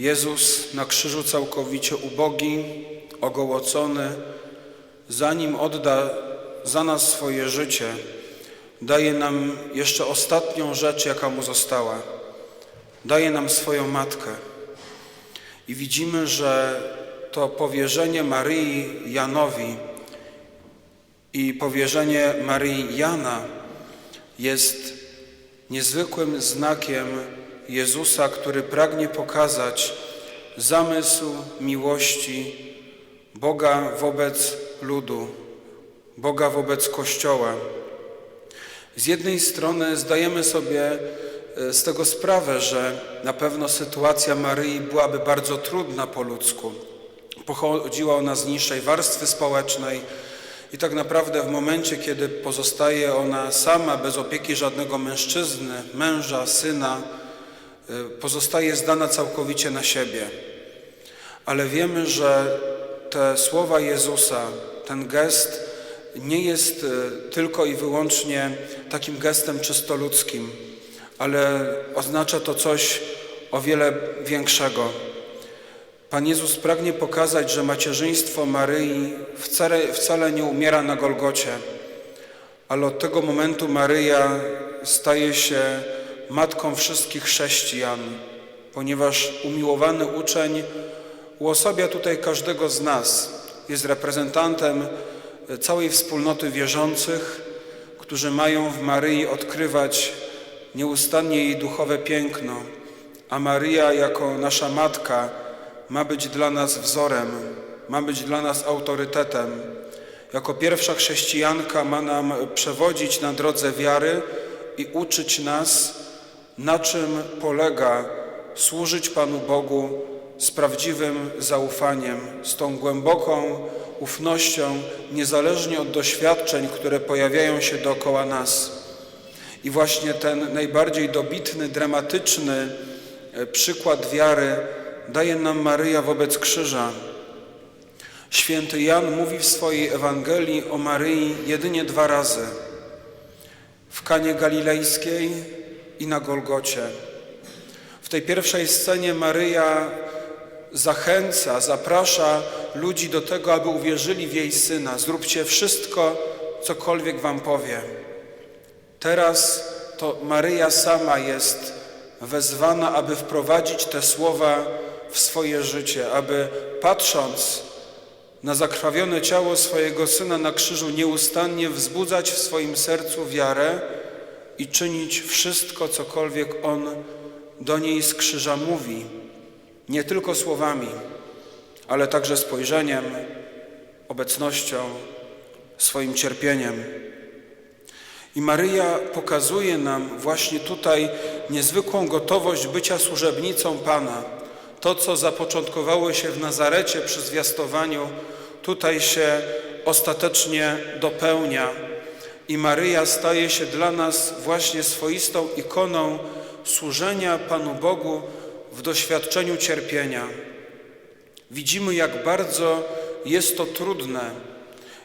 Jezus na krzyżu całkowicie ubogi, ogołocony, zanim odda za nas swoje życie, daje nam jeszcze ostatnią rzecz, jaka mu została. Daje nam swoją matkę. I widzimy, że to powierzenie Maryi Janowi i powierzenie Maryi Jana jest niezwykłym znakiem Jezusa, który pragnie pokazać zamysł miłości Boga wobec ludu, Boga wobec Kościoła. Z jednej strony zdajemy sobie e, z tego sprawę, że na pewno sytuacja Maryi byłaby bardzo trudna po ludzku. Pochodziła ona z niższej warstwy społecznej i tak naprawdę w momencie, kiedy pozostaje ona sama, bez opieki żadnego mężczyzny, męża, syna, pozostaje zdana całkowicie na siebie. Ale wiemy, że te słowa Jezusa, ten gest nie jest y, tylko i wyłącznie takim gestem czysto ludzkim, ale oznacza to coś o wiele większego. Pan Jezus pragnie pokazać, że macierzyństwo Maryi wcale, wcale nie umiera na Golgocie, ale od tego momentu Maryja staje się matką wszystkich chrześcijan, ponieważ umiłowany uczeń uosabia tutaj każdego z nas, jest reprezentantem całej wspólnoty wierzących, którzy mają w Maryi odkrywać nieustannie jej duchowe piękno, a Maryja jako nasza matka ma być dla nas wzorem, ma być dla nas autorytetem. Jako pierwsza chrześcijanka ma nam przewodzić na drodze wiary i uczyć nas, na czym polega służyć Panu Bogu z prawdziwym zaufaniem, z tą głęboką ufnością, niezależnie od doświadczeń, które pojawiają się dookoła nas. I właśnie ten najbardziej dobitny, dramatyczny e, przykład wiary daje nam Maryja wobec krzyża. Święty Jan mówi w swojej Ewangelii o Maryi jedynie dwa razy. W Kanie Galilejskiej i na Golgocie. W tej pierwszej scenie Maryja zachęca, zaprasza ludzi do tego, aby uwierzyli w jej Syna. Zróbcie wszystko, cokolwiek wam powie. Teraz to Maryja sama jest wezwana, aby wprowadzić te słowa w swoje życie, aby patrząc na zakrwawione ciało swojego Syna na krzyżu nieustannie wzbudzać w swoim sercu wiarę i czynić wszystko, cokolwiek On do niej z krzyża mówi. Nie tylko słowami, ale także spojrzeniem, obecnością, swoim cierpieniem. I Maryja pokazuje nam właśnie tutaj niezwykłą gotowość bycia służebnicą Pana. To, co zapoczątkowało się w Nazarecie przy zwiastowaniu, tutaj się ostatecznie dopełnia. I Maryja staje się dla nas właśnie swoistą ikoną służenia Panu Bogu w doświadczeniu cierpienia. Widzimy, jak bardzo jest to trudne,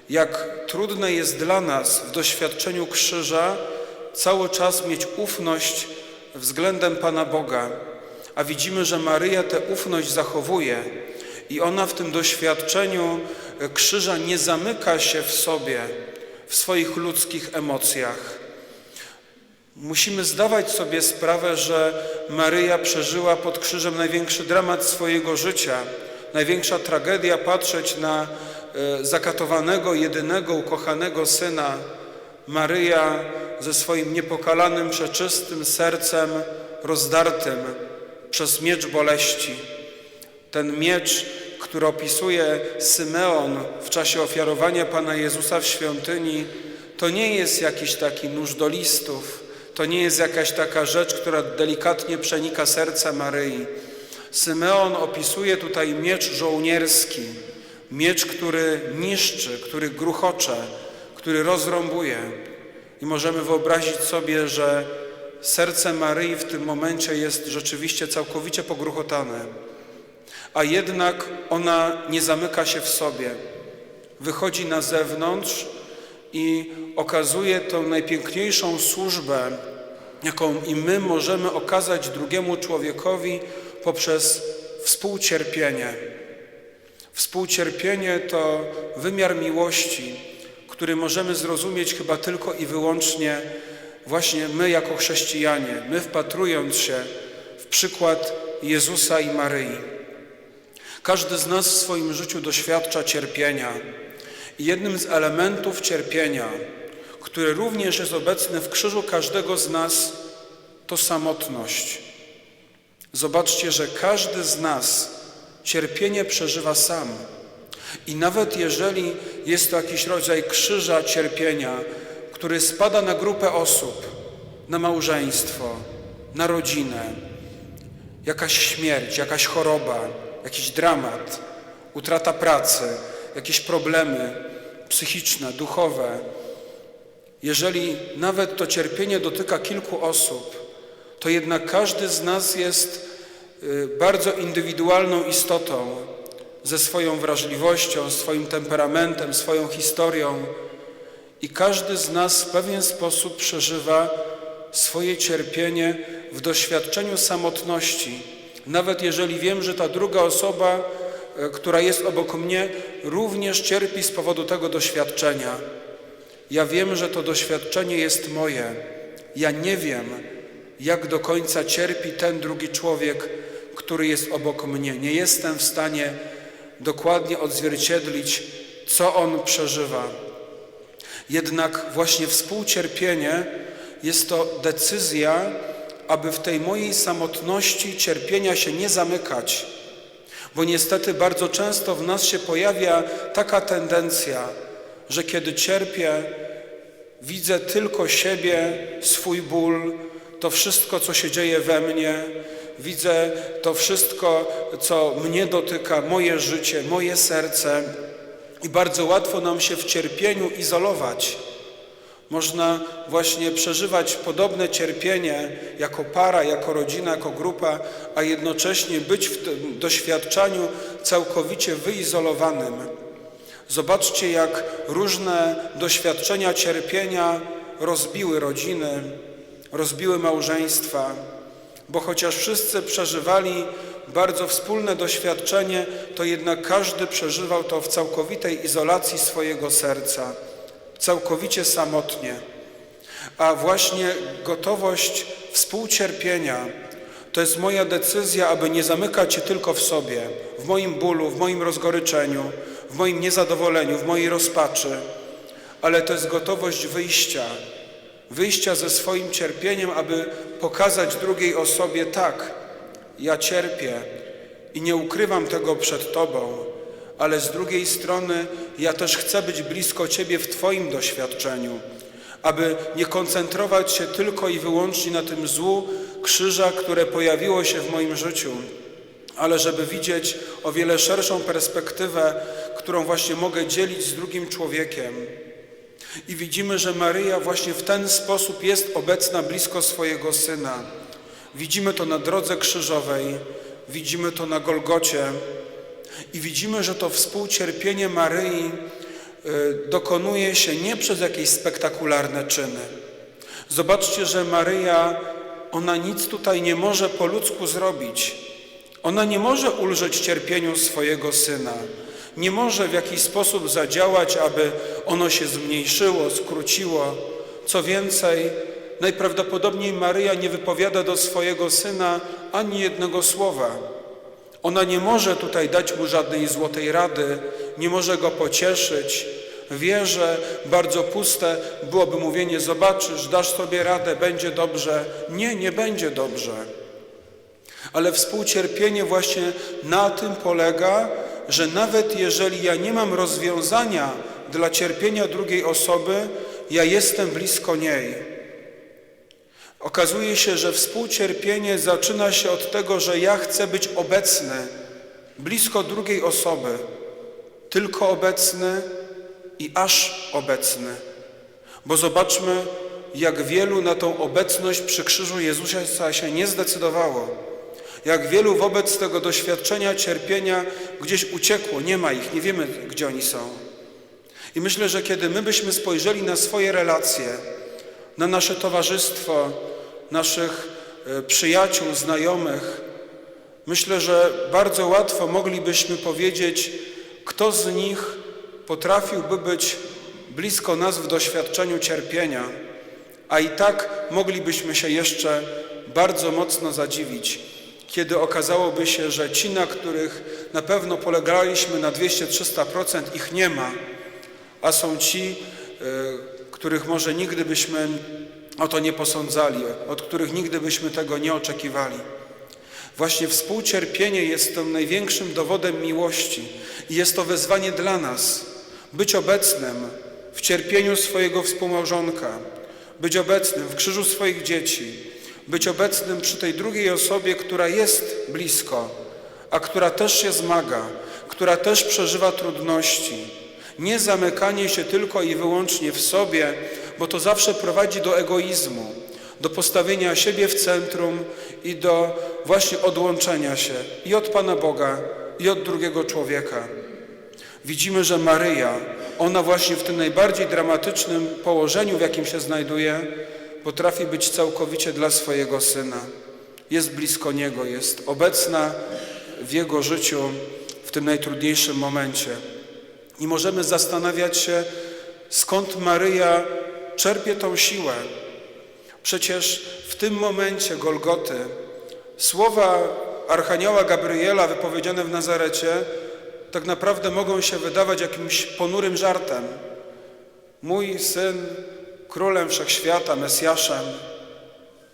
jak trudne jest dla nas w doświadczeniu krzyża cały czas mieć ufność względem Pana Boga. A widzimy, że Maryja tę ufność zachowuje i ona w tym doświadczeniu krzyża nie zamyka się w sobie, w swoich ludzkich emocjach. Musimy zdawać sobie sprawę, że Maryja przeżyła pod krzyżem największy dramat swojego życia, największa tragedia patrzeć na e, zakatowanego, jedynego, ukochanego syna. Maryja ze swoim niepokalanym, przeczystym sercem rozdartym przez miecz boleści. Ten miecz, który opisuje Symeon w czasie ofiarowania Pana Jezusa w świątyni, to nie jest jakiś taki nóż do listów, to nie jest jakaś taka rzecz, która delikatnie przenika serce Maryi. Symeon opisuje tutaj miecz żołnierski, miecz, który niszczy, który gruchocze, który rozrąbuje. I możemy wyobrazić sobie, że serce Maryi w tym momencie jest rzeczywiście całkowicie pogruchotane. A jednak ona nie zamyka się w sobie. Wychodzi na zewnątrz i okazuje tą najpiękniejszą służbę, jaką i my możemy okazać drugiemu człowiekowi poprzez współcierpienie. Współcierpienie to wymiar miłości, który możemy zrozumieć chyba tylko i wyłącznie właśnie my jako chrześcijanie, my wpatrując się w przykład Jezusa i Maryi. Każdy z nas w swoim życiu doświadcza cierpienia. I jednym z elementów cierpienia, który również jest obecny w krzyżu każdego z nas, to samotność. Zobaczcie, że każdy z nas cierpienie przeżywa sam. I nawet jeżeli jest to jakiś rodzaj krzyża cierpienia, który spada na grupę osób, na małżeństwo, na rodzinę, jakaś śmierć, jakaś choroba, jakiś dramat, utrata pracy, jakieś problemy psychiczne, duchowe, jeżeli nawet to cierpienie dotyka kilku osób, to jednak każdy z nas jest y, bardzo indywidualną istotą ze swoją wrażliwością, swoim temperamentem, swoją historią i każdy z nas w pewien sposób przeżywa swoje cierpienie w doświadczeniu samotności. Nawet jeżeli wiem, że ta druga osoba, y, która jest obok mnie, również cierpi z powodu tego doświadczenia. Ja wiem, że to doświadczenie jest moje. Ja nie wiem, jak do końca cierpi ten drugi człowiek, który jest obok mnie. Nie jestem w stanie dokładnie odzwierciedlić, co on przeżywa. Jednak właśnie współcierpienie jest to decyzja, aby w tej mojej samotności cierpienia się nie zamykać. Bo niestety bardzo często w nas się pojawia taka tendencja, że kiedy cierpię, widzę tylko siebie, swój ból, to wszystko, co się dzieje we mnie, widzę to wszystko, co mnie dotyka, moje życie, moje serce i bardzo łatwo nam się w cierpieniu izolować. Można właśnie przeżywać podobne cierpienie jako para, jako rodzina, jako grupa, a jednocześnie być w tym doświadczaniu całkowicie wyizolowanym. Zobaczcie, jak różne doświadczenia cierpienia rozbiły rodziny, rozbiły małżeństwa, bo chociaż wszyscy przeżywali bardzo wspólne doświadczenie, to jednak każdy przeżywał to w całkowitej izolacji swojego serca, całkowicie samotnie. A właśnie gotowość współcierpienia to jest moja decyzja, aby nie zamykać się tylko w sobie, w moim bólu, w moim rozgoryczeniu, w moim niezadowoleniu, w mojej rozpaczy, ale to jest gotowość wyjścia, wyjścia ze swoim cierpieniem, aby pokazać drugiej osobie tak, ja cierpię i nie ukrywam tego przed Tobą, ale z drugiej strony ja też chcę być blisko Ciebie w Twoim doświadczeniu, aby nie koncentrować się tylko i wyłącznie na tym złu krzyża, które pojawiło się w moim życiu, ale żeby widzieć o wiele szerszą perspektywę, którą właśnie mogę dzielić z drugim człowiekiem. I widzimy, że Maryja właśnie w ten sposób jest obecna blisko swojego Syna. Widzimy to na drodze krzyżowej, widzimy to na Golgocie i widzimy, że to współcierpienie Maryi y, dokonuje się nie przez jakieś spektakularne czyny. Zobaczcie, że Maryja, ona nic tutaj nie może po ludzku zrobić. Ona nie może ulżyć cierpieniu swojego Syna nie może w jakiś sposób zadziałać, aby ono się zmniejszyło, skróciło. Co więcej, najprawdopodobniej Maryja nie wypowiada do swojego syna ani jednego słowa. Ona nie może tutaj dać mu żadnej złotej rady, nie może go pocieszyć. Wie, że bardzo puste byłoby mówienie: Zobaczysz, dasz sobie radę, będzie dobrze. Nie, nie będzie dobrze. Ale współcierpienie właśnie na tym polega, że nawet jeżeli ja nie mam rozwiązania dla cierpienia drugiej osoby, ja jestem blisko niej. Okazuje się, że współcierpienie zaczyna się od tego, że ja chcę być obecny, blisko drugiej osoby, tylko obecny i aż obecny. Bo zobaczmy, jak wielu na tą obecność przy krzyżu Jezusa się nie zdecydowało jak wielu wobec tego doświadczenia cierpienia gdzieś uciekło, nie ma ich, nie wiemy, gdzie oni są. I myślę, że kiedy my byśmy spojrzeli na swoje relacje, na nasze towarzystwo, naszych e, przyjaciół, znajomych, Myślę, że bardzo łatwo moglibyśmy powiedzieć, kto z nich potrafiłby być blisko nas w doświadczeniu cierpienia, a i tak moglibyśmy się jeszcze bardzo mocno zadziwić, kiedy okazałoby się, że ci, na których na pewno polegaliśmy na 200-300%, ich nie ma, a są ci, y, których może nigdy byśmy o to nie posądzali, od których nigdy byśmy tego nie oczekiwali. Właśnie współcierpienie jest tym największym dowodem miłości i jest to wezwanie dla nas być obecnym w cierpieniu swojego współmałżonka, być obecnym w krzyżu swoich dzieci, być obecnym przy tej drugiej osobie, która jest blisko, a która też się zmaga, która też przeżywa trudności. Nie zamykanie się tylko i wyłącznie w sobie, bo to zawsze prowadzi do egoizmu, do postawienia siebie w centrum i do właśnie odłączenia się i od Pana Boga, i od drugiego człowieka. Widzimy, że Maryja, ona właśnie w tym najbardziej dramatycznym położeniu, w jakim się znajduje, potrafi być całkowicie dla swojego syna. Jest blisko niego, jest obecna w jego życiu w tym najtrudniejszym momencie. I możemy zastanawiać się, skąd Maryja czerpie tą siłę. Przecież w tym momencie Golgoty słowa Archanioła Gabriela wypowiedziane w Nazarecie tak naprawdę mogą się wydawać jakimś ponurym żartem. Mój syn królem wszechświata, Mesjaszem.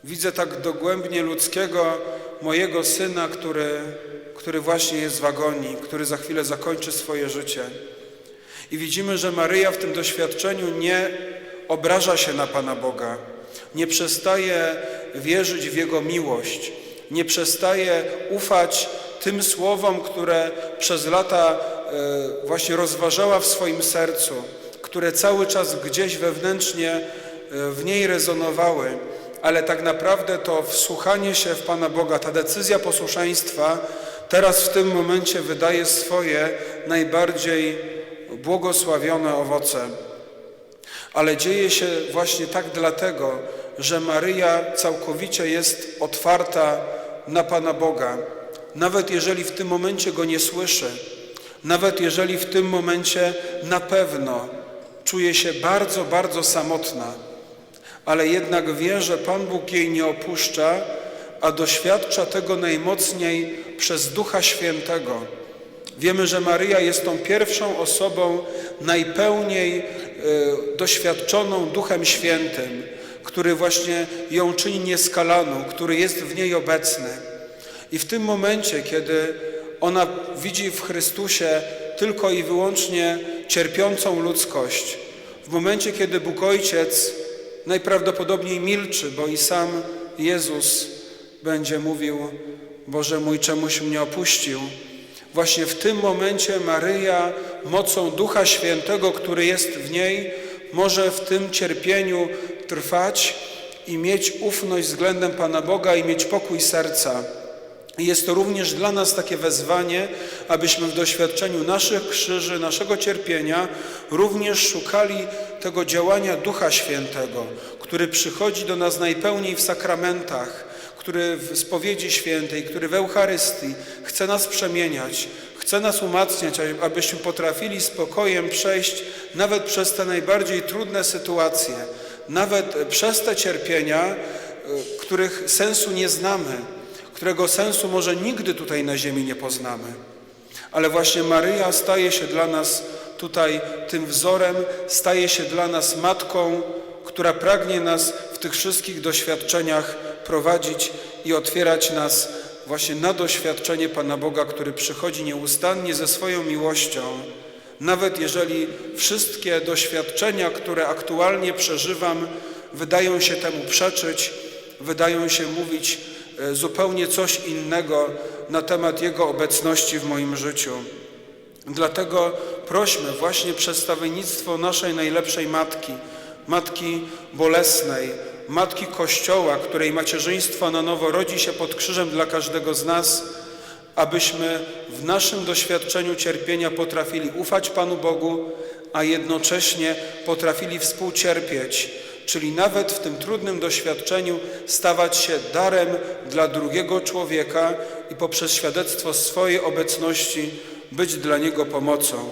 Widzę tak dogłębnie ludzkiego mojego syna, który, który właśnie jest w agonii, który za chwilę zakończy swoje życie. I widzimy, że Maryja w tym doświadczeniu nie obraża się na Pana Boga, nie przestaje wierzyć w Jego miłość, nie przestaje ufać tym słowom, które przez lata e, właśnie rozważała w swoim sercu, które cały czas gdzieś wewnętrznie e, w niej rezonowały, ale tak naprawdę to wsłuchanie się w Pana Boga, ta decyzja posłuszeństwa teraz w tym momencie wydaje swoje najbardziej błogosławione owoce. Ale dzieje się właśnie tak dlatego, że Maryja całkowicie jest otwarta na Pana Boga. Nawet jeżeli w tym momencie Go nie słyszy, nawet jeżeli w tym momencie na pewno czuje się bardzo, bardzo samotna, ale jednak wie, że Pan Bóg jej nie opuszcza, a doświadcza tego najmocniej przez Ducha Świętego. Wiemy, że Maryja jest tą pierwszą osobą najpełniej y, doświadczoną Duchem Świętym, który właśnie ją czyni nieskalaną, który jest w niej obecny. I w tym momencie, kiedy ona widzi w Chrystusie tylko i wyłącznie cierpiącą ludzkość, w momencie, kiedy Bóg Ojciec najprawdopodobniej milczy, bo i sam Jezus będzie mówił: Boże mój, czemuś mnie opuścił. Właśnie w tym momencie Maryja, mocą Ducha Świętego, który jest w niej, może w tym cierpieniu trwać i mieć ufność względem Pana Boga i mieć pokój serca. Jest to również dla nas takie wezwanie, abyśmy w doświadczeniu naszych krzyży, naszego cierpienia również szukali tego działania Ducha Świętego, który przychodzi do nas najpełniej w sakramentach, który w spowiedzi świętej, który w Eucharystii chce nas przemieniać, chce nas umacniać, abyśmy potrafili spokojem przejść nawet przez te najbardziej trudne sytuacje, nawet przez te cierpienia, y, których sensu nie znamy, którego sensu może nigdy tutaj na ziemi nie poznamy. Ale właśnie Maryja staje się dla nas tutaj tym wzorem, staje się dla nas matką, która pragnie nas w tych wszystkich doświadczeniach prowadzić i otwierać nas właśnie na doświadczenie Pana Boga, który przychodzi nieustannie ze swoją miłością. Nawet jeżeli wszystkie doświadczenia, które aktualnie przeżywam, wydają się temu przeczyć, wydają się mówić e, zupełnie coś innego na temat Jego obecności w moim życiu. Dlatego prośmy właśnie przedstawiennictwo naszej najlepszej Matki, Matki Bolesnej, Matki Kościoła, której macierzyństwo na nowo rodzi się pod krzyżem dla każdego z nas, abyśmy w naszym doświadczeniu cierpienia potrafili ufać Panu Bogu, a jednocześnie potrafili współcierpieć czyli nawet w tym trudnym doświadczeniu stawać się darem dla drugiego człowieka i poprzez świadectwo swojej obecności być dla niego pomocą.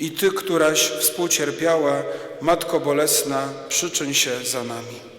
I Ty, któraś współcierpiała, Matko Bolesna, przyczyń się za nami.